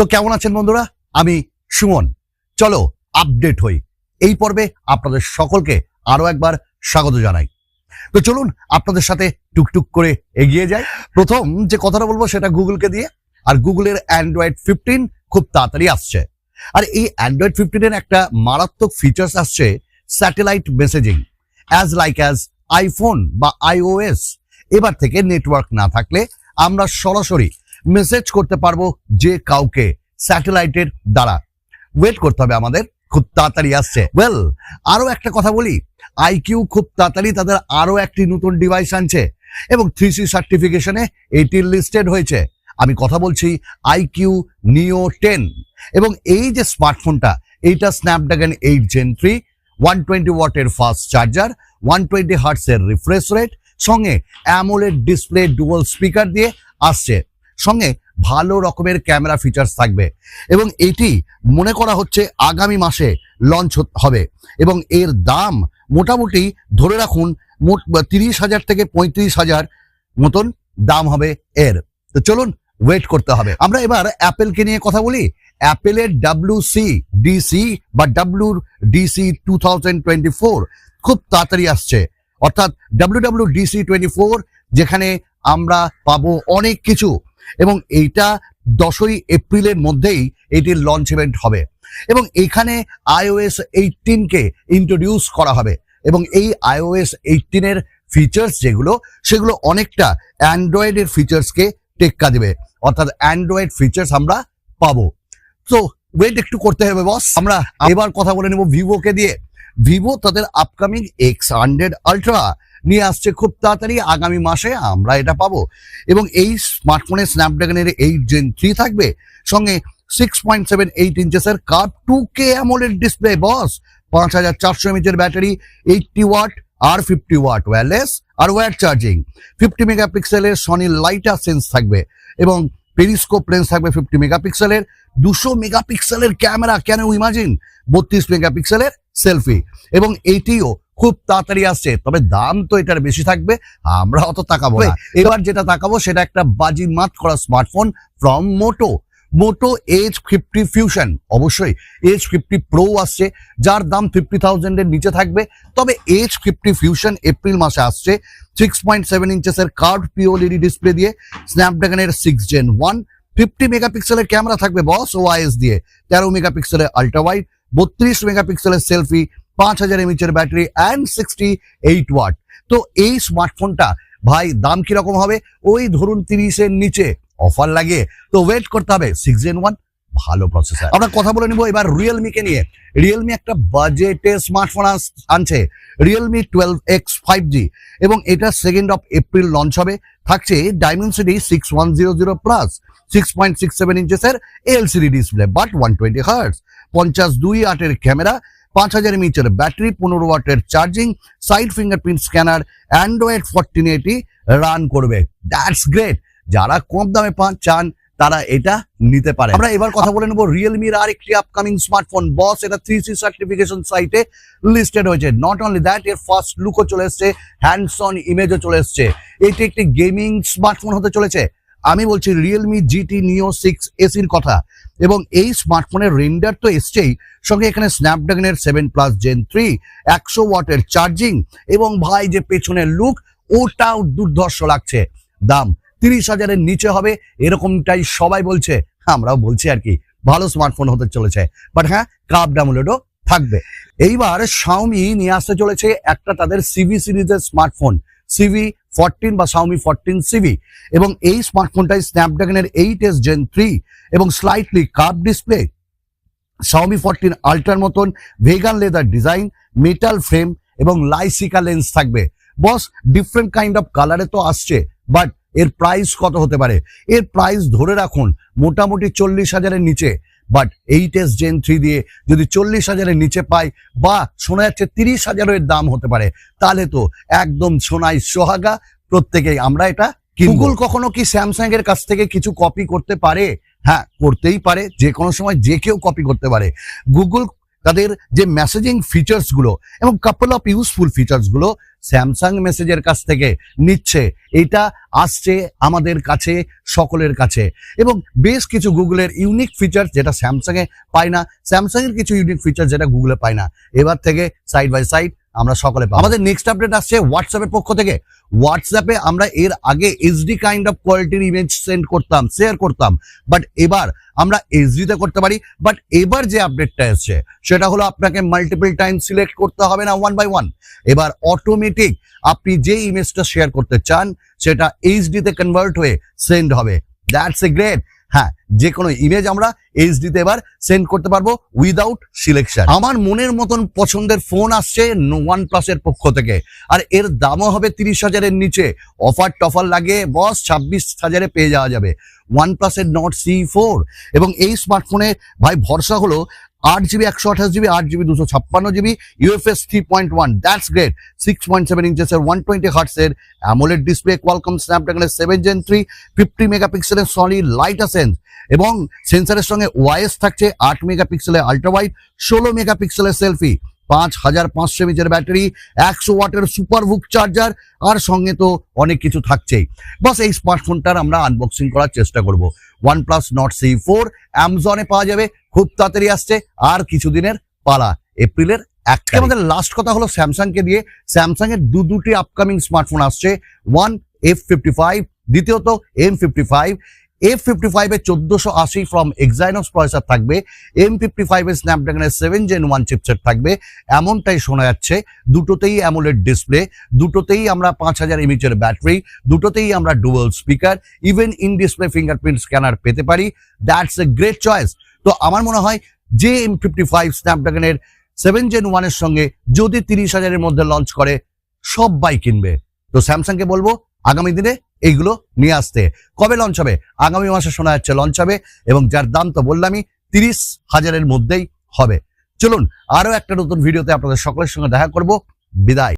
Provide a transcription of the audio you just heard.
তো কেমন আছেন বন্ধুরা? আমি সুমন। চলো আপডেট হই। এই পর্বে আপনাদের সকলকে আরও একবার স্বাগত জানাই। তো চলুন আপনাদের সাথে টুকটুক করে এগিয়ে যাই। প্রথম যে কথাটা বলব সেটা গুগলকে দিয়ে। আর গুগলের অ্যান্ড্রয়েড ফিফটিন খুব তাড়াতাড়ি আসছে। আর এই অ্যান্ড্রয়েড ফিফটিনের একটা মারাত্মক ফিচার্স আসছে satellite messaging as like as iPhone বা আইওএস এবার থেকে নেটওয়ার্ক না থাকলে আমরা সরাসরি মেসেজ করতে পারব যে কাউকে স্যাটেলাইটের দ্বারা। ওয়েট করতে হবে আমাদের, খুব তাড়াতাড়ি আসছে। ওয়েল আরও একটা কথা বলি আইকিউ খুব তাড়াতাড়ি তাদের আরও একটি নতুন ডিভাইস আনছে এবং থ্রি সি সার্টিফিকেশনে এটি লিস্টেড হয়েছে। আমি কথা বলছি আইকিউ নিও টেন এবং এই যে স্মার্টফোনটা এইটা Snapdragon eight gen three one twenty ওয়াটের ফাস্ট চার্জার ওয়ান টোয়েন্টি হার্টসের রিফ্রেশ রেট সঙ্গে অ্যামোলেড ডিসপ্লে ডুয়াল স্পিকার দিয়ে আসছে। সঙ্গে ভালো রকমের ক্যামেরা ফিচার্স থাকবে। এবং এটি মনে করা হচ্ছে আগামী মাসে লঞ্চ হবে। এবং এর দাম মোটামুটি ধরে রাখুন, মোট তিরিশ হাজার থেকে পঁয়ত্রিশ হাজার মতন দাম হবে এর। তো চলুন ওয়েট করতে হবে। আমরা এবার অ্যাপেলকে নিয়ে কথা বলি। অ্যাপেলের ডাব্লিউ সি ডিসি বা W DC two thousand twenty four খুব তাড়াতাড়ি আসছে। অর্থাৎ W W DC twenty four যেখানে আমরা পাবো অনেক কিছু। এবং এইটা দশই এপ্রিলের মধ্যেই এটির লঞ্চ ইভেন্ট হবে। এবং এখানে আইওএস এইটিনকে ইন্ট্রোডিউস করা হবে। এবং এই আইওএস এইটিনের ফিচার্স যেগুলো সেগুলো অনেকটা অ্যান্ড্রয়েডের ফিচার্সকে টেক্কা দেবে। অর্থাৎ অ্যান্ড্রয়েড ফিচার্স আমরা পাবো। তো ওয়েট একটু করতে হবে বস আমরা এবার কথা বলে নেব ভিভোকে দিয়ে। ভিভো তাদের আপকামিং এক্স হান্ড্রেড আলট্রা নিয়ে আসছে খুব তাড়াতাড়ি। আগামী মাসে আমরা এটা পাবো। এবং এই স্মার্টফোনে স্ন্যাপড্রাগনের এইট জেন থ্রি থাকবে। সঙ্গে সিক্স পয়েন্ট সেভেন এইট ইঞ্চেসের কার two K AMOLED display boss পাঁচ হাজার চারশো এমএচের ব্যাটারি এইটটি ওয়াট আর ফিফটি ওয়াট ওয়্যারলেস আর ওয়্যার চার্জিং ফিফটি মেগাপিক্সেলের সনি লাইটার সেন্স থাকবে এবং পেরিস্কোপ লেন্স থাকবে ফিফটি মেগাপিক্সেলের দুশো মেগাপিক্সেলের ক্যামেরা কেন ইমাজিন বত্রিশ মেগাপিক্সেলের সেলফি এবং এইটিও খুব তাড়াতাড়ি আসছে। তবে দাম তো এটার বেশি থাকবে আমরা অত তাকাবো না। এবার যেটা তাকাবো সেটা একটা বাজি মাত করা smartphone from Moto Moto edge fifty fusion অবশ্যই এইচ ফিফটি প্রো আসছে যার দাম ফিফটি থাউজেন্ডের নিচে থাকবে। তবে এইচ ফিফটি ফিউশন এপ্রিল মাসে আসছে সিক্স পয়েন্ট সেভেন ইঞ্চেসের কার্ড পিওলিডি ডিসপ্লে দিয়ে স্ন্যাপড্রাগনের সিক্স জেন ওয়ান ফিফটি মেগাপিক্সেলের ক্যামেরা থাকবে বস ওআইএস দিয়ে তেরো মেগাপিক্সেলের আল্ট্রা ওয়াইড বত্রিশ মেগাপিক্সেলের সেলফি পাঁচ হাজার এমএচের battery and sixty eight watt তো এই স্মার্টফোনটা ভাই দাম কীরকম হবে? ওই ধরুন তিরিশের নিচে অফার লাগিয়ে। তো ওয়েট করতে হবে। সিক্স জেন ওয়ান ভালো প্রসেসর আমরা কথা বলে নিব এবার রিয়েলমি কে নিয়ে। রিয়েলমি একটা বাজেটে স্মার্টফোন আনছে। Realme twelve X five G এবং এটা সেকেন্ড অফ এপ্রিল লঞ্চ হবে। থাকছে Dimensity six one zero zero plus six point six seven ইঞ্চেসের LCD display but one twenty hertz পঞ্চাশ দুই আটের ক্যামেরা পাঁচ হাজার এমএচের ব্যাটারি, পনেরো ওয়াটের charging, side fingerprint scanner, Android fourteen এটি রান করবে। দ্যাটস গ্রেট যারা কম দামে পান চান, তারা এটা নিতে পারে আমরা এবার কথা বলে নেব রিয়েলমির আর একটি আপকামিং স্মার্টফোন বস এটা থ্রি সি সার্টিফিকেশন সাইটে লিস্টেড হয়েছে। নট অনলি দ্যাট এর ফার্স্ট লুকও চলে এসছে হ্যান্ডস অন ইমেজও চলে এসছে। এটি একটি গেমিং স্মার্টফোন হতে চলেছে। আমি বলছি রিয়েলমি জিটি নিও সিক্স এসির কথা। এবং এই স্মার্টফোনের রেন্ডার তো এসছেই। সঙ্গে এখানে স্ন্যাপড্রাগনের সেভেন প্লাস জেন থ্রি একশো ওয়াটের চার্জিং এবং ভাই যে পেছনের লুক ওটাও দুর্ধর্ষ লাগছে। দাম তিরিশ হাজারের নিচে হবে, এরকমটাই সবাই বলছে। আমরাও বলছি আর কি, ভালো স্মার্টফোন হতে চলেছে। বাট হ্যাঁ কাপ ডাউনলোডও থাকবে। এইবার শাওমি নিয়ে আসতে চলেছে একটা তাদের সিভি সিরিজের স্মার্টফোন সিভি ফোরটিন বা শাওমি ফোরটিন সিভি এবং এই স্মার্টফোনটাই স্ন্যাপড্রাগনের এইট এস জেন থ্রি এবং slightly curve display Xiaomi fourteen আল্ট্রার মতন vegan leather design metal frame এবং লাইসিকা লেন্স থাকবে। বস ডিফারেন্ট কাইন্ড অফ কালারে তো আসছে বাট এর প্রাইস কত হতে পারে? এর প্রাইস ধরে রাখুন, মোটামুটি চল্লিশ হাজারের নিচে। But eight S gen three দিয়ে যদি চল্লিশ হাজারের নিচে পাই, বা শোনা যাচ্ছে তিরিশ হাজারের দাম হতে পারে, তাহলে তো একদম সোনাই সোহাগা, প্রত্যেকেই আমরা এটা গুগল কখনো কি স্যামসাং এর কাছ থেকে কিছু কপি করতে পারে? হ্যাঁ করতেই পারে, যে কোনো সময় যে কেউ কপি করতে পারে। গুগল তাদের যে মেসেজিং ফিচার্সগুলো এবং কাপল অফ ইউজফুল ফিচার্সগুলো স্যামসাং মেসেজের কাছ থেকে নিচ্ছে। এটা আসছে আমাদের কাছে, সকলের কাছে। এবং বেশ কিছু গুগলের ইউনিক ফিচার যেটা স্যামসাংয়ে পায় না। স্যামসাংয়ের কিছু ইউনিক ফিচার যেটা গুগলে পায় না। এবার থেকে সাইড বাই সাইড আমরা সকলে। আমাদের নেক্সট আপডেট আসছে হোয়াটসঅ্যাপের পক্ষ থেকে। হোয়াটসঅ্যাপে আমরা এর আগে এইচডি কাইন্ড অফ কোয়ালিটির ইমেজ সেন্ড করতাম শেয়ার করতাম। বাট এবার আমরা এইচডিতে করতে পারি। বাট এবার যে আপডেটটা এসছে, সেটা হলো আপনাকে মাল্টিপল টাইম সিলেক্ট করতে হবে না ওয়ান বাই ওয়ান এবার অটোমেটিক আপনি যে ইমেজটা শেয়ার করতে চান, সেটা এইচডিতে কনভার্ট হয়ে সেন্ড হবে। দ্যাটস এ গ্রেট হ্যাঁ যে কোনো ইমেজ আমরা এইচডিতে এবার সেন্ড করতে পারব উইদাউট সিলেকশন আমার মনের মতন পছন্দের ফোন আসছে ওয়ান প্লাসের পক্ষ থেকে। আর এর দামও হবে তিরিশ হাজারের নিচে। অফার টফার লাগে, বস, ছাব্বিশ হাজারে পেয়ে যাওয়া যাবে। ওয়ান প্লাসের নট সি ফোর এবং এই স্মার্টফোনে ভাই ভরসা হলো আট জিবি একশো আঠাশ জিবি, আট জিবি দুশো ছাপ্পান্ন GB UFS three point one that's great six point seven ইঞ্চেসের one twenty হার্টসের অ্যামোলেড ডিসপ্লে কোয়ালকম স্ন্যাপড্রাগনের সেভেন জেন থ্রি ফিফটি মেগাপিক্সেলের সলিড লাইট সেন্স এবং সেন্সারের সঙ্গে ওয়াইএস থাকছে আট মেগাপিক্সেলের আল্ট্রা ওয়াইড ষোলো মেগাপিক্সেলের সেলফি পাঁচ হাজার পাঁচশো এমএচের ব্যাটারি একশো ওয়াটের সুপার বুক চার্জার আর সঙ্গে তো অনেক কিছু থাকছেই। বাস এই স্মার্টফোনটার আমরা আনবক্সিং করার চেষ্টা করব। One plus Nord C four অ্যামাজনে পাওয়া যাবে খুব তাড়াতাড়ি আসছে আর কিছুদিনের পালা, এপ্রিলের এক আমাদের লাস্ট কথা হলো স্যামসাংকে দিয়ে স্যামসাং এর দু দুটি আপকামিং স্মার্টফোন আসছে ওয়ান এফ ফিফটি ফাইভ দ্বিতীয়ত M fifty five F fifty ফাইভে চোদ্দশো আশি ফ্রম এক্সাইনস প্রসেসর থাকবে এম ফিফটি ফাইভে স্ন্যাপড্রাগনের সেভেন জেন ওয়ান চিপসেট থাকবে, এমনটাই শোনা যাচ্ছে। দুটোতেই অ্যামোলেড ডিসপ্লে দুটোতেই আমরা পাঁচ হাজার এমএচের ব্যাটারি দুটোতেই আমরা dual speaker even in display fingerprint scanner পেতে পারি। দ্যাটস এ গ্রেট চয়েস তো আমার মনে হয় যে এম ফিফটি ফাইভ স্ন্যাপড্রাগনের সেভেন জেন ওয়ানের সঙ্গে যদি তিরিশ হাজারের মধ্যে লঞ্চ করে সব সবাই কিনবে। তো স্যামসাংকে বলব, আগামী দিনে এইগুলো নিয়ে আসতে। কবে লঞ্চ হবে? আগামী মাসে শোনা যাচ্ছে লঞ্চ হবে এবং যার দাম তো বললামই, তিরিশ হাজারের মধ্যেই হবে। চলুন আরও একটা নতুন ভিডিওতে আপনাদের সকলের সঙ্গে দেখা করব। বিদায়।